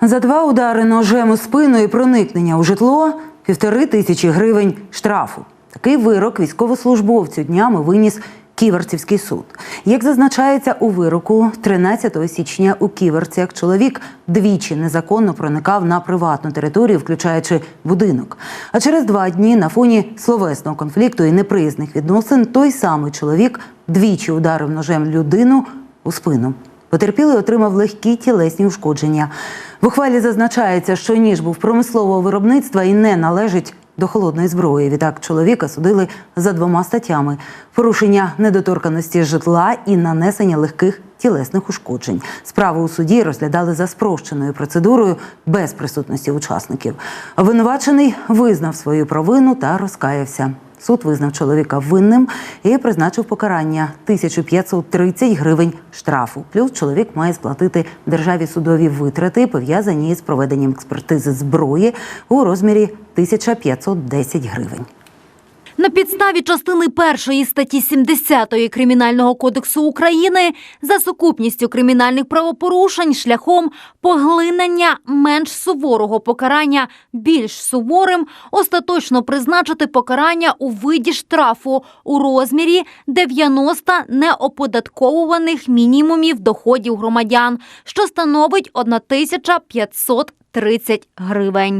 За два удари ножем у спину і проникнення у житло півтори тисячі гривень штрафу. Такий вирок військовослужбовцю днями виніс Ківерцівський суд. Як зазначається у вироку, 13 січня у Ківерцях чоловік двічі незаконно проникав на приватну територію, включаючи будинок. А через два дні на фоні словесного конфлікту і неприязних відносин той самий чоловік двічі ударив ножем людину у спину. Потерпілий отримав легкі тілесні ушкодження. В ухвалі зазначається, що ніж був промислового виробництва і не належить до холодної зброї. Відтак чоловіка судили за двома статтями: порушення недоторканості житла і нанесення легких тілесних ушкоджень. Справу у суді розглядали за спрощеною процедурою без присутності учасників. Обвинувачений визнав свою провину та розкаявся. Суд визнав чоловіка винним і призначив покарання 1530 гривень штрафу. Плюс чоловік має сплатити державі судові витрати, пов'язані з проведенням експертизи зброї у розмірі 1510 гривень. На підставі частини першої статті 70 Кримінального кодексу України за сукупністю кримінальних правопорушень шляхом поглинення менш суворого покарання більш суворим остаточно призначити покарання у виді штрафу у розмірі 90 неоподатковуваних мінімумів доходів громадян, що становить 1530 гривень.